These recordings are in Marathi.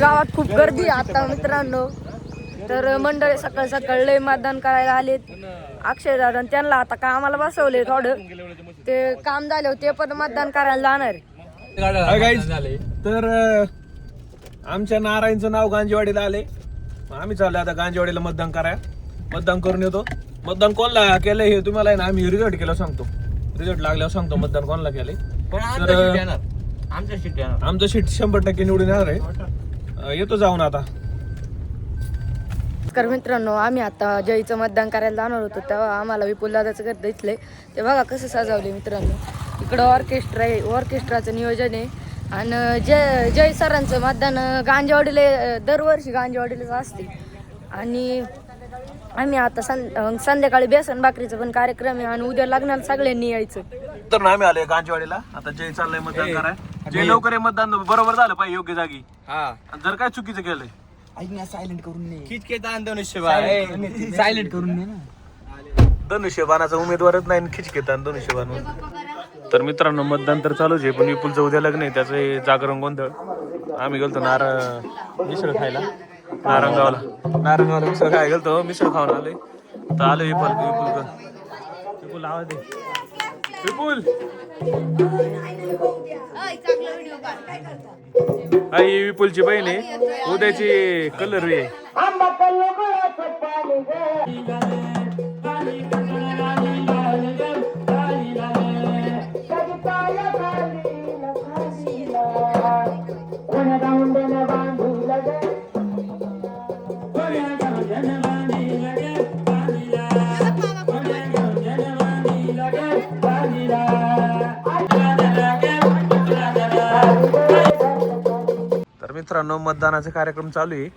गावात खूप गर्दी आहे आता मित्रांनो. तर मंडळी सकाळ सकाळ लय मतदान करायला आलेत. अक्षय दादा त्यांना आता कामाला बसवले थोडं. ते काम झाले ते पण मतदान करायला जाणार. तर आमच्या नारायणचं नाव गांजेवाडीला आले आम्ही चाललो आता गांजेवाडीला मतदान कराय मतदान करून येतो. मतदान कोणला केलं हे तुम्हाला ना आम्ही रिझल्ट केलं सांगतो. रिझल्ट लागल्यावर सांगतो मतदान कोणाला येणार. आमचं सीट शंभर टक्के निवडून येणार आहे. येतो जाऊन आता. तर मित्रांनो आम्ही आता जयचं मतदान करायला जाणार होतो तेव्हा आम्हाला विपुल दादाचं घर दिसले ते बघा कसं सजवले मित्रांनो. इकडं ऑर्केस्ट्रा आहे ऑर्केस्ट्राचं नियोजन आहे. आणि जय जय सरांचं मतदान गांजेवाडीला दरवर्षी गांजेवाडीलाच असते. आणि आम्ही आता सं संध्याकाळी बेसन भाकरीचा पण कार्यक्रम आहे आणि उद्या लग्नाला सगळ्यांनी यायचं. तर ना आम्ही आलोय गांजेवाडीला. आता जय चाललंय मतदान कराय जय लवकर हे मतदान बरोबर झालं पाहिजे योग्य जागी. हा. आणि जर काय चुकीचं केलंय. धनुष्यबाण. सायलेंट करून ने ना. धनुष्यबाणाचा उमेदवारच नाही आणि खिचकेत आणि धनुष्यबाण तर मित्रांनो मतदान तर चालूच आहे पण विपुलचं उद्या लग्न आहे त्याचं हे जागरण गोंधळ. आम्ही गेलतो नार मिसळ खायला. नारंगावला. नारंगावला मिसळ खायला गेलतो मिसळ खाऊन आलोय. तर आलो विपुल विपुल विपुल आवाज दे. विपुल! आई विपुलची बहीण आहे. उद्याची कलर आहे तर मित्रांनो मतदानाचा कार्यक्रम चालू आहे.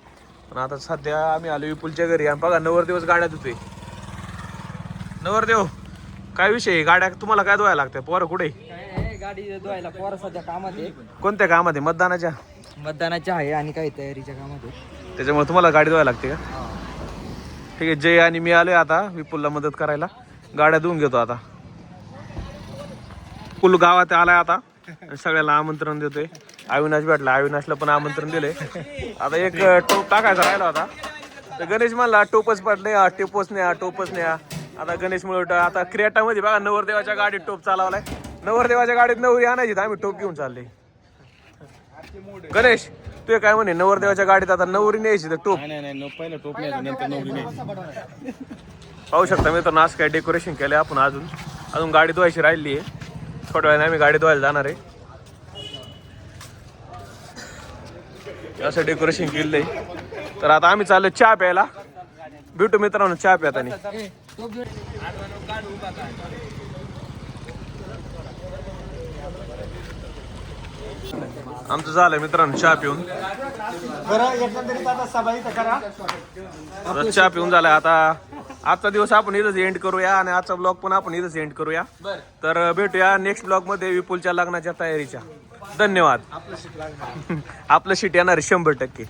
पण आता सध्या आम्ही आलो विपुलच्या घरी. आणि बघा नवरदेवच गाड्या धुतोय. नवरदेव काय विषय आहे? गाड्या तुम्हाला काय धुवायला लागत्या? पोरं कुठे गाडी धुवायला पोरं सध्या कामात आहे कोणत्या कामात आहे? मतदानाच्या? मतदानाच्या आहे आणि काही तयारीच्या कामात आहे त्याच्यामुळे तुम्हाला गाडी धुवायला लागते का? ठीक आहे जय आणि मी आलोय आता विपुलला मदत करायला. गाड्या धुवून घेतो आता. कुल गावात आलाय आता. सगळ्याला आमंत्रण देतोय. अविनाश भेटला. अविनाशला पण आमंत्रण दिले आता एक टोप टाकायचा राहिला होता. तर गणेश म्हणला टोपच पडले हा, टेपोच न्या टोपच न्या. आता गणेश म्हणलं आता क्रिएटामध्ये बघा नवरदेवाच्या गाडीत टोप चालवलाय. नवरदेवाच्या गाडीत नवरी आणायची तर आम्ही टोप घेऊन चालले गणेश तू काय म्हणे नवरदेवाच्या गाडीत आता नवरी न्यायची तर टोप. पहिलं टोप नाही पाहू शकता मित्रांनो आज काय डेकोरेशन केलंय आपण अजून. अजून गाडी धुवायची राहिली आहे थोड्या वेळाने आम्ही गाडी धुवायला जाणार आहे. असं डेकोरेशन केलंय तर आता आम्ही चाललो चहा प्यायला. भेटू मित्रांनो चहा प्यातानी आमचं झालंय मित्रांनो चहा पिऊन. आता चहा पिऊन झालाय आता. आजचा दिवस आपण इथंच एंड करूया आणि आजचा ब्लॉग पण आपण इथंच एंड करूया. तर भेटूया नेक्स्ट ब्लॉगमध्ये विपुलच्या लग्नाच्या तयारीच्या. धन्यवाद. आपलं शीट येणार शंभर टक्के.